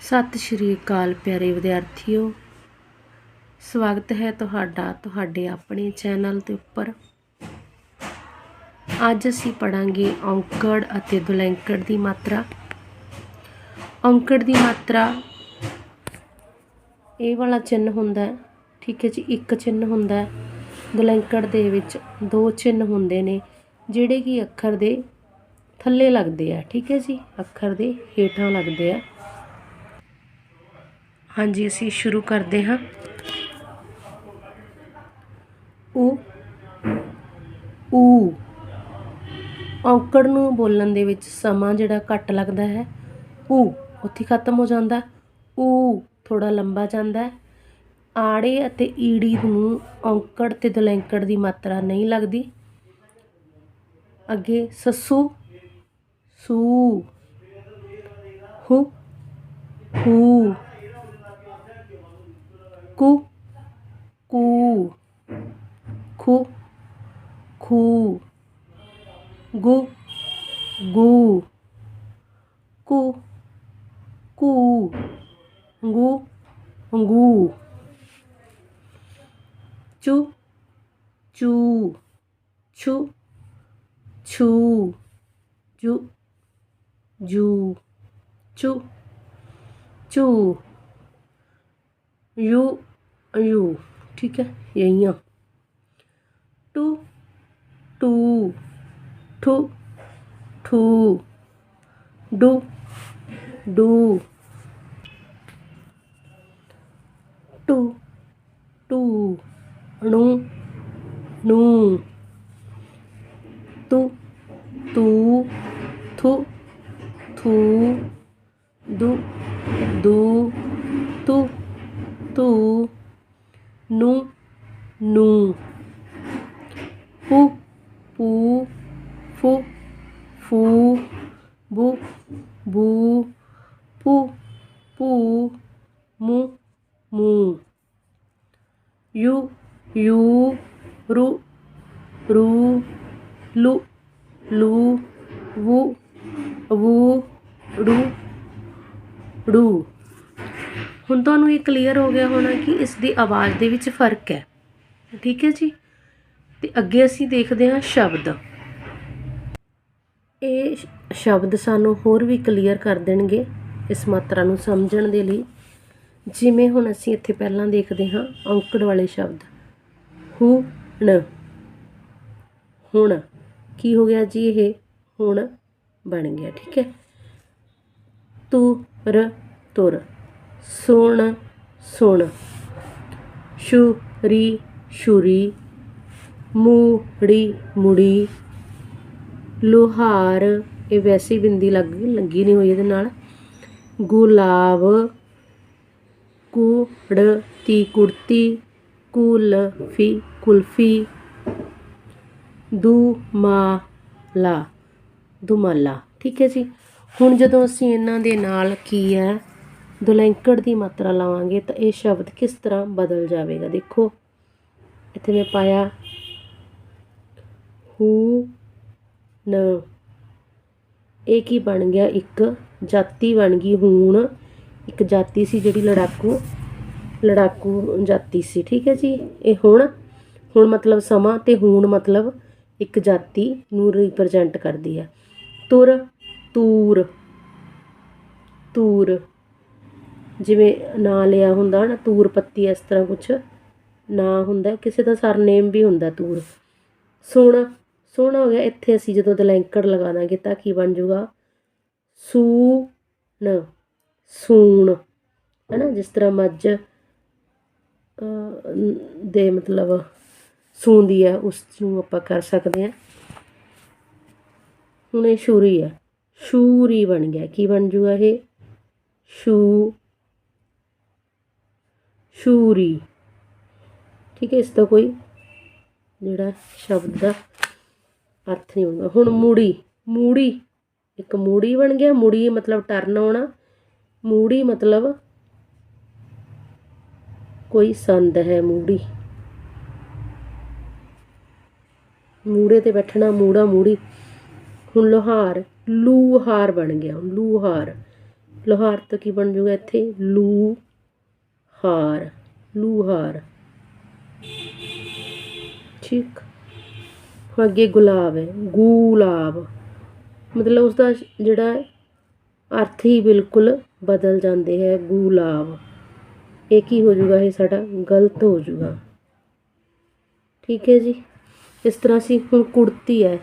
ਸਤਿ ਸ਼੍ਰੀ ਅਕਾਲ ਪਿਆਰੇ ਵਿਦਿਆਰਥੀਓ। ਸਵਾਗਤ ਹੈ ਤੁਹਾਡਾ ਤੁਹਾਡੇ ਆਪਣੇ ਚੈਨਲ ਦੇ ਉੱਪਰ। ਅੱਜ ਅਸੀਂ ਪੜਾਂਗੇ ਔਂਕੜ ਅਤੇ ਦੁਲੈਂਕੜ ਦੀ ਮਾਤਰਾ। ਔਂਕੜ ਦੀ ਮਾਤਰਾ ਇਹ ਵਾਲਾ ਚਿੰਨ ਹੁੰਦਾ ਹੈ, ਠੀਕ ਹੈ ਜੀ, ਇੱਕ ਚਿੰਨ ਹੁੰਦਾ ਹੈ। ਦੁਲੈਂਕੜ ਦੇ ਵਿੱਚ ਦੋ ਚਿੰਨ ਹੁੰਦੇ ਨੇ, ਜਿਹੜੇ ਕਿ ਅੱਖਰ ਦੇ ਥੱਲੇ ਲੱਗਦੇ ਆ, ਠੀਕ ਹੈ ਜੀ, ਅੱਖਰ ਦੇ ਹੇਠਾਂ ਲੱਗਦੇ ਆ। ਹਾਂਜੀ, ਅਸੀਂ ਸ਼ੁਰੂ ਕਰਦੇ ਹਾਂ। ਊ। ਊ। ਔਂਕੜ ਨੂੰ ਬੋਲਣ ਦੇ ਵਿੱਚ ਸਮਾਂ ਜਿਹੜਾ ਘੱਟ ਲੱਗਦਾ ਹੈ। ਊ। ਉੱਥੇ ਖਤਮ ਹੋ ਜਾਂਦਾ। ਊ। ਥੋੜਾ ਲੰਬਾ ਜਾਂਦਾ ਹੈ। ਆੜੇ ਅਤੇ ਈੜੀ ਨੂੰ ਔਂਕੜ ਤੇ ਦੁਲੈਂਕੜ ਦੀ ਮਾਤਰਾ ਨਹੀਂ ਲੱਗਦੀ। ਅੱਗੇ ਸੱਸੂ। ਸੂ। ਹੂ। ਹੂ। ਕੁ ਕੂ ਖੁ ਖੂ ਗੁ ਗੂ ਕੁ ਕੂ ਗੂ ਗੂ ਚੂ ਚੂ ਛੂ ਛੂ ਜੂ ਜੂ ਚੂ ਚੂ ਯੂ ਯੂ ਠੀਕ ਹੈ ਯਹੀਂ ਆ ਟੂ ਟੂ, ਠੂ ਠੂ, ਡੂ ਡੂ। ਟੂ ਟੂ ਨੂੰ ਨੂੰ। ਤੂ ਤੂ, ਥੂ ਥੂ, ਦੁ, ਦੂ, ਤੂ ਤੂ। ਨੂੰ ਨੂੰ। ਪੁ ਪੂ ਫੁ, ਫੂ, ਬੁ, ਬੂ। ਪੁ ਪੂ ਮੁ, ਮੂ। ਯੂ ਯੂ, ਰੂ ਰੂ, ਲੂ ਲੂ, ਵੂ ਵੂ, ਰੂ। ਰੂ। ਹੁਣ ਤੁਹਾਨੂੰ ਇਹ ਕਲੀਅਰ ਹੋ ਗਿਆ ਹੋਣਾ ਕਿ ਇਸ ਦੀ ਆਵਾਜ਼ ਦੇ ਵਿੱਚ ਫ਼ਰਕ ਹੈ। ਠੀਕ ਹੈ ਜੀ? ਤੇ ਅੱਗੇ ਅਸੀਂ ਦੇਖਦੇ ਹਾਂ ਸ਼ਬਦ। ਇਹ ਸ਼ਬਦ ਸਾਨੂੰ ਹੋਰ ਵੀ ਕਲੀਅਰ ਕਰ ਦੇਣਗੇ ਇਸ ਮਾਤਰਾ ਨੂੰ ਸਮਝਣ ਦੇ ਲਈ। ਜਿਵੇਂ ਹੁਣ ਅਸੀਂ ਇੱਥੇ ਪਹਿਲਾਂ ਦੇਖਦੇ ਹਾਂ ਔਂਕੜ ਵਾਲੇ ਸ਼ਬਦ। ਹੁਣ। ਹੁਣ। ਕੀ ਹੋ ਗਿਆ ਜੀ ਇਹ? ਹੁਣ ਬਣ ਗਿਆ। ਠੀਕ ਹੈ? ਤੁਰ ਤੁਰ ਸੁਣ ਸੁਣ। ਸ਼ੁਰੀ ਸ਼ੁਰੀ ਮੂੜੀ, ਮੁੜੀ। ਲੋਹਾਰ, ਇਹ ਵੈਸੇ ਬਿੰਦੀ ਲੱਗ, ਲੱਗੀ ਨਹੀਂ ਹੋਈ ਇਹਦੇ ਨਾਲ। ਗੁਲਾਬ ਕੁੜਤੀ ਕੁੜਤੀ, ਕੁਲਫੀ ਕੁਲਫੀ। ਦੁਮਾਲਾ ਦੁਮਾਲਾ। ਠੀਕ ਹੈ ਜੀ। ਹੁਣ ਜਦੋਂ ਅਸੀਂ ਇਹਨਾਂ ਦੇ ਨਾਲ ਕੀ ਹੈ ਦੁਲੈਂਕੜ ਦੀ ਮਾਤਰਾ ਲਾਵਾਂਗੇ ਤਾਂ ਇਹ ਸ਼ਬਦ ਕਿਸ ਤਰ੍ਹਾਂ ਬਦਲ ਜਾਵੇਗਾ? ਦੇਖੋ, ਇੱਥੇ ਮੈਂ ਪਾਇਆ, ਹੂ, ਨ। ਇਹ ਕੀ ਬਣ ਗਿਆ? ਇੱਕ ਜਾਤੀ ਬਣ ਗਈ, ਹੂਣ। ਇੱਕ ਜਾਤੀ ਸੀ ਜਿਹੜੀ ਲੜਾਕੂ ਲੜਾਕੂ ਜਾਤੀ ਸੀ, ਠੀਕ ਹੈ ਜੀ? ਇਹ ਹੁਣ ਹੁਣ ਮਤਲਬ ਸਮਾਂ ਤੇ ਹੂਣ ਮਤਲਬ ਇੱਕ ਜਾਤੀ ਨੂੰ ਰਿਪਰੈਜ਼ੈਂਟ ਕਰਦੀ ਹੈ। ਤੁਰ, ਤੂਰ ਤੂਰ। ਜਿਵੇਂ ਨਾਂ ਲਿਆ ਹੁੰਦਾ ਨਾ ਤੂਰ ਪੱਤੀ ਇਸ ਤਰ੍ਹਾਂ ਕੁਛ ਨਾਂ ਹੁੰਦਾ, ਕਿਸੇ ਦਾ ਸਰਨੇਮ ਵੀ ਹੁੰਦਾ ਤੂਰ। ਸੋਹਣਾ ਸੋਹਣਾ ਹੋ ਗਿਆ, ਇੱਥੇ ਅਸੀਂ ਜਦੋਂ ਦਲੈਂਕੜ ਲਗਾ ਦਾਂਗੇ ਤਾਂ ਕੀ ਬਣ ਜਾਊਗਾ? ਸੂਣ ਸੂਣ, ਹੈਨਾ, ਜਿਸ ਤਰ੍ਹਾਂ ਮੱਝ ਦੇ ਮਤਲਬ ਸੂੰਦੀ ਹੈ ਉਸ ਨੂੰ ਆਪਾਂ ਕਰ ਸਕਦੇ ਹਾਂ। ਹੁਣ ਇਹ ਸ਼ੂਰੀ ਹੈ ਸ਼ੂਰੀ ਬਣ ਗਿਆ, ਕੀ ਬਣ ਜੂਗਾ ਇਹ? ਸ਼ੂ ਸ਼ੂਰੀ ਠੀਕ ਹੈ, ਇਸ ਦਾ ਕੋਈ ਜਿਹੜਾ ਸ਼ਬਦ ਦਾ ਅਰਥ ਨਹੀਂ ਹੁੰਦਾ ਹੁਣ ਮੂੜੀ ਮੂੜੀ, ਇੱਕ ਮੂੜੀ ਬਣ ਗਿਆ। ਮੂੜੀ ਮਤਲਬ ਟਰਨ ਆਉਣਾ। ਮੂੜੀ ਮਤਲਬ ਕੋਈ ਸੰਦ ਹੈ ਮੂੜੀ। ਮੂੜੇ ਤੇ ਬੈਠਣਾ, ਮੂੜਾ, ਮੂੜੀ। ਹੁਣ ਲੋਹਾਰ, ਲੂਹਾਰ ਬਣ ਗਿਆ। ਹੁਣ ਲੂਹਾਰ। ਲੋਹਾਰ ਤੋਂ ਕੀ ਬਣ ਜੂਗਾ ਇੱਥੇ? ਲੂ ਹਾਰ ਲੂਹਾਰ। ਠੀਕ। ਹੁਣ ਅੱਗੇ ਗੁਲਾਬ ਹੈ, ਗੁਲਾਬ। ਮਤਲਬ ਉਸ ਦਾ ਜਿਹੜਾ ਅਰਥ ਹੀ ਬਿਲਕੁਲ ਬਦਲ ਜਾਂਦੇ ਹੈ, ਗੁਲਾਬ। ਇਹ ਕੀ ਹੋ ਜਾਊਗਾ ਇਹ ਸਾਡਾ ਗਲਤ ਹੋ ਜਾਊਗਾ ਠੀਕ ਹੈ ਜੀ। ਇਸ ਤਰ੍ਹਾਂ ਅਸੀਂ ਹੁਣ ਕੁੜਤੀ ਹੈ।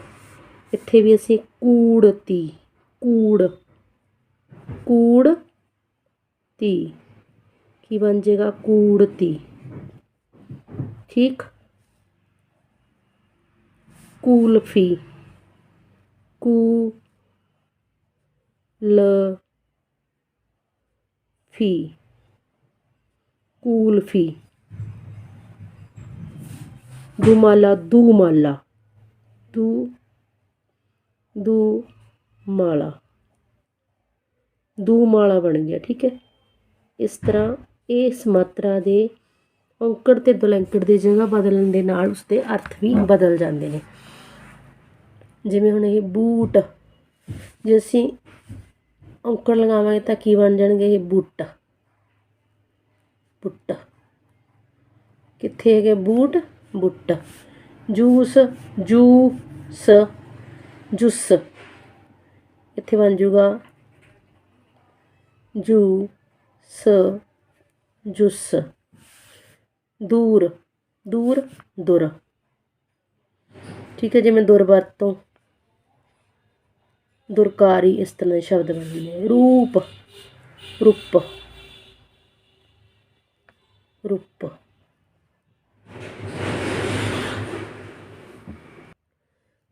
ਇੱਥੇ ਵੀ ਅਸੀਂ ਕੂੜਤੀ, ਕੂੜ ਕੂੜ ਤੀ ਕੀ ਬਣ ਜਾਏਗਾ ਕੂੜਤੀ ਠੀਕ ਕੂਲਫੀ ਕੂ ਲ ਫੀ ਕੂਲਫੀ ਦੁਮਾਲਾ ਦੁਮਾਲਾ ਦੂ ਦੂ ਮਾਲਾ ਦੂ ਮਾਲਾ ਬਣ ਗਿਆ ਠੀਕ ਹੈ ਇਸ ਤਰ੍ਹਾਂ ਇਸ ਮਾਤਰਾ ਦੇ ਔਂਕੜ ਤੇ ਦੁਲੰਕੜ ਦੀ ਜਗ੍ਹਾ ਬਦਲਣ ਦੇ ਨਾਲ ਉਸਦੇ ਅਰਥ ਵੀ ਬਦਲ ਜਾਂਦੇ ਨੇ। ਜਿਵੇਂ ਹੁਣ ਇਹ ਬੂਟ, ਜੇ ਅਸੀਂ ਔਂਕੜ ਲਗਾਵਾਂਗੇ ਤਾਂ ਕੀ ਬਣ ਜਾਣਗੇ ਇਹ ਬੂਟ? ਬੁੱਟ। ਕਿੱਥੇ ਹੈਗੇ ਬੂਟ? ਬੁੱਟ। Juice juice, juice. ਇੱਥੇ ਬਣ ਜੂਗਾ ਜੂ ਸ ਜੁਸ। ਦੂਰ ਦੂਰ, ਦੁਰ। ਠੀਕ ਹੈ ਜਿਵੇਂ ਦੁਰ ਵਰਤੋਂ ਦੁਰਕਾਰੀ ਇਸ ਤਰ੍ਹਾਂ ਦੇ ਸ਼ਬਦ ਬਣਦੇ ਨੇ। ਰੂਪ ਰੂਪ। ਰੂਪ।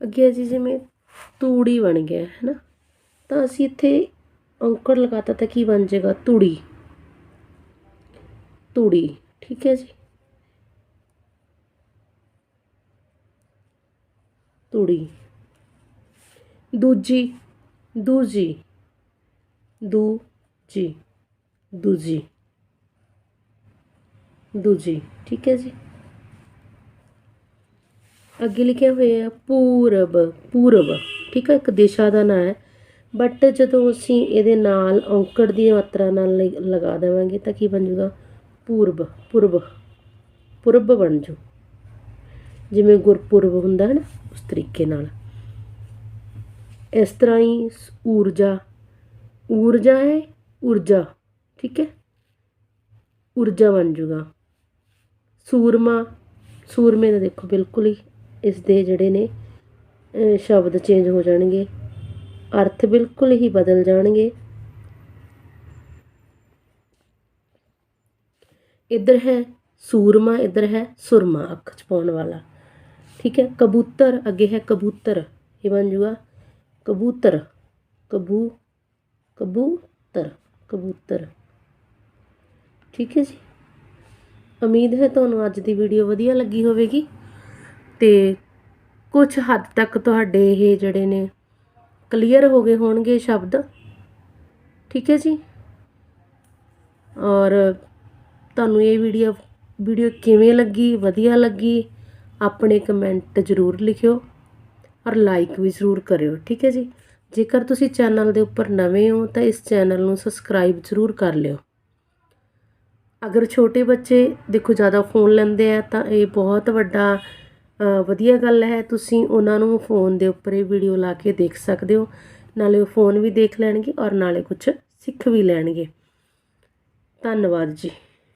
ਅੱਗੇ ਅਸੀਂ ਜਿਵੇਂ ਤੂੜੀ ਬਣ ਗਿਆ, ਹੈ ਨਾ? ਤਾਂ ਅਸੀਂ ਇੱਥੇ ਔਂਕੜ ਲਗਾਤਾ ਤਾਂ ਕੀ ਬਣ ਜਾਏਗਾ? ਤੂੜੀ। ਤੂੜੀ, ਠੀਕ ਹੈ ਜੀ? ਤੂੜੀ। ਦੂਜੀ ਦੂਜੀ ਦੂਜੀ ਦੂਜੀ ਦੂਜੀ, ਠੀਕ ਹੈ ਜੀ? ਅੱਗੇ ਲਿਖਿਆ ਹੋਇਆ ਹੈ ਪੂਰਬ ਪੂਰਬ, ਠੀਕ ਹੈ, ਇੱਕ ਦਿਸ਼ਾ ਦਾ ਨਾਂ ਹੈ। ਬਟ ਜਦੋਂ ਅਸੀਂ ਇਹਦੇ ਨਾਲ ਔਂਕੜ ਦੀ ਮਾਤਰਾ ਨਾਲ ਲਗਾ ਦੇਵਾਂਗੇ ਤਾਂ ਕੀ ਬਣ ਜਾਊਗਾ? ਪੂਰਬ, ਪੁਰਬ ਪੁਰਬ ਬਣ ਜੂ ਜਿਵੇਂ ਗੁਰਪੁਰਬ ਹੁੰਦਾ ਹੈ ਨਾ, ਉਸ ਤਰੀਕੇ ਨਾਲ। ਇਸ ਤਰ੍ਹਾਂ ਹੀ ਊਰਜਾ ਊਰਜਾ ਹੈ, ਊਰਜਾ, ਠੀਕ ਹੈ? ਊਰਜਾ ਬਣ ਜੂਗਾ ਸੂਰਮਾ, ਸੂਰਮੇ ਦਾ ਦੇਖੋ ਬਿਲਕੁਲ ਹੀ ਇਸ ਦੇ ਜਿਹੜੇ ਨੇ ਸ਼ਬਦ ਚੇਂਜ ਹੋ ਜਾਣਗੇ। ਅਰਥ ਬਿਲਕੁਲ ਹੀ ਬਦਲ ਜਾਣਗੇ। ਇੱਧਰ ਹੈ, ਸੂਰਮਾ ਇੱਧਰ ਹੈ, ਸੁਰਮਾ ਅੱਖ ਚ ਪਾਉਣ ਵਾਲਾ। ਠੀਕ ਹੈ, ਕਬੂਤਰ, ਅੱਗੇ ਹੈ ਕਬੂਤਰ, ਇਹ ਬਣ ਜੂਗਾ ਕਬੂਤਰ, ਕਬੂ, ਕਬੂਤਰ ਕਬੂਤਰ। ਠੀਕ ਹੈ ਜੀ। ਉਮੀਦ ਹੈ ਤੁਹਾਨੂੰ ਅੱਜ ਦੀ ਵੀਡੀਓ ਵਧੀਆ ਲੱਗੀ ਹੋਵੇਗੀ ਤੇ ਕੁਝ ਹੱਦ ਤੱਕ ਤੁਹਾਡੇ ਇਹ ਜਿਹੜੇ ਨੇ ਕਲੀਅਰ ਹੋ ਗਏ ਹੋਣਗੇ ਸ਼ਬਦ। ਠੀਕ ਹੈ ਜੀ। ਔਰ ਤੁਹਾਨੂੰ ਇਹ ਵੀਡੀਓ ਵੀਡੀਓ ਕਿਵੇਂ ਲੱਗੀ, ਵਧੀਆ ਲੱਗੀ, ਆਪਣੇ ਕਮੈਂਟ ਜ਼ਰੂਰ ਲਿਖਿਓ ਔਰ ਲਾਈਕ ਵੀ ਜ਼ਰੂਰ ਕਰਿਓ, ਠੀਕ ਹੈ ਜੀ? ਜੇਕਰ ਤੁਸੀਂ ਚੈਨਲ ਦੇ ਉੱਪਰ ਨਵੇਂ ਹੋ ਤਾਂ ਇਸ ਚੈਨਲ ਨੂੰ ਸਬਸਕ੍ਰਾਈਬ ਜ਼ਰੂਰ ਕਰ ਲਿਓ। ਅਗਰ ਛੋਟੇ ਬੱਚੇ ਦੇਖੋ ਜ਼ਿਆਦਾ ਫੋਨ ਲੈਂਦੇ ਆ ਤਾਂ ਇਹ ਬਹੁਤ ਵੱਡਾ ਵਧੀਆ ਗੱਲ ਹੈ, ਤੁਸੀਂ ਉਹਨਾਂ ਨੂੰ ਫੋਨ ਦੇ ਉੱਪਰ ਇਹ ਵੀਡੀਓ ਲਾ ਕੇ ਦੇਖ ਸਕਦੇ ਹੋ। ਨਾਲੇ ਉਹ ਫੋਨ ਵੀ ਦੇਖ ਲੈਣਗੇ ਔਰ ਨਾਲੇ ਕੁਝ ਸਿੱਖ ਵੀ ਲੈਣਗੇ। ਧੰਨਵਾਦ ਜੀ।